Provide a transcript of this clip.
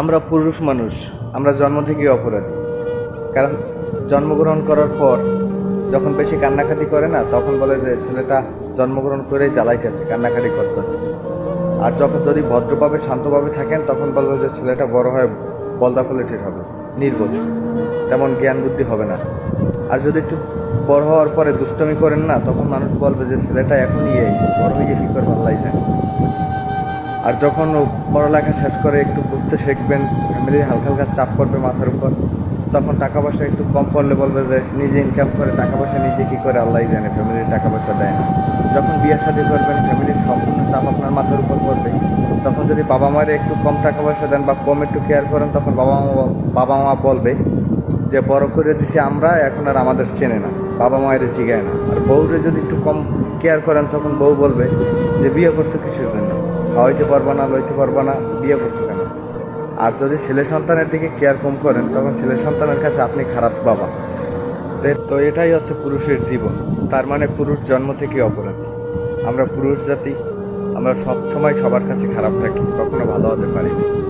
আমরা পুরুষ মানুষ, আমরা জন্ম থেকেই অপরাধী। কারণ জন্মগ্রহণ করার পর যখন বেশি কান্নাকাটি করে না, তখন বলে যে ছেলেটা জন্মগ্রহণ করেই জ্বালাইতেছে কান্নাকাটি করতেছে। আর যখন যদি ভদ্রভাবে, শান্তভাবে থাকেন, তখন বলবে যে ছেলেটা বড় হয়ে বলদা ফলে ঠিক হবে, নির্বোধ। তেমন জ্ঞান বুদ্ধি হবে না। আর যদি একটু বড় হওয়ার পরে দুষ্টমি করেন না, তখন মানুষ বলবে যে ছেলেটা এখনই এই, বড় হয়ে কী করে ভাল্লাই যায় আর যখন পড়ালেখা শেষ করে একটু বুঝতে শিখবেন ফ্যামিলির হালকা হালকা চাপ পড়বে মাথার উপর, তখন টাকা পয়সা একটু কম পড়লে বলবে যে, নিজে ইনকাম করে টাকা পয়সা নিজে কী করে আল্লাহ জানে ফ্যামিলির টাকা পয়সা দেয় না। যখন বিয়ে শাদী করবেন ফ্যামিলির সম্পূর্ণ চাপ আপনার মাথার উপর পড়বে। তখন যদি বাবা মায়ের একটু কম টাকা পয়সা দেন বা কম একটু কেয়ার করেন, তখন বাবা মা বাবা মা বলবে যে, বড় করে দিছি আমরা, এখন আর আমাদের চেনে না, বাবা মায়ের জিগায় না। আর বউরে যদি একটু কম কেয়ার করেন, তখন বউ বলবে যে, বিয়ে করছ কিসের জন্য? খাওয়াইতে পারবা না, লইতে পারব না, বিয়ে করছ কেন? আর যদি ছেলে সন্তানের দিকে কেয়ার কম করেন, তখন ছেলে সন্তানের কাছে আপনি খারাপ বাবা। তে- এটাই হচ্ছে পুরুষের জীবন। তার মানে পুরুষ জন্ম থেকে অপরাধী। আমরা পুরুষ জাতি, আমরা সব সময় সবার কাছে খারাপ থাকি, কখনো ভালো হতে পারি না।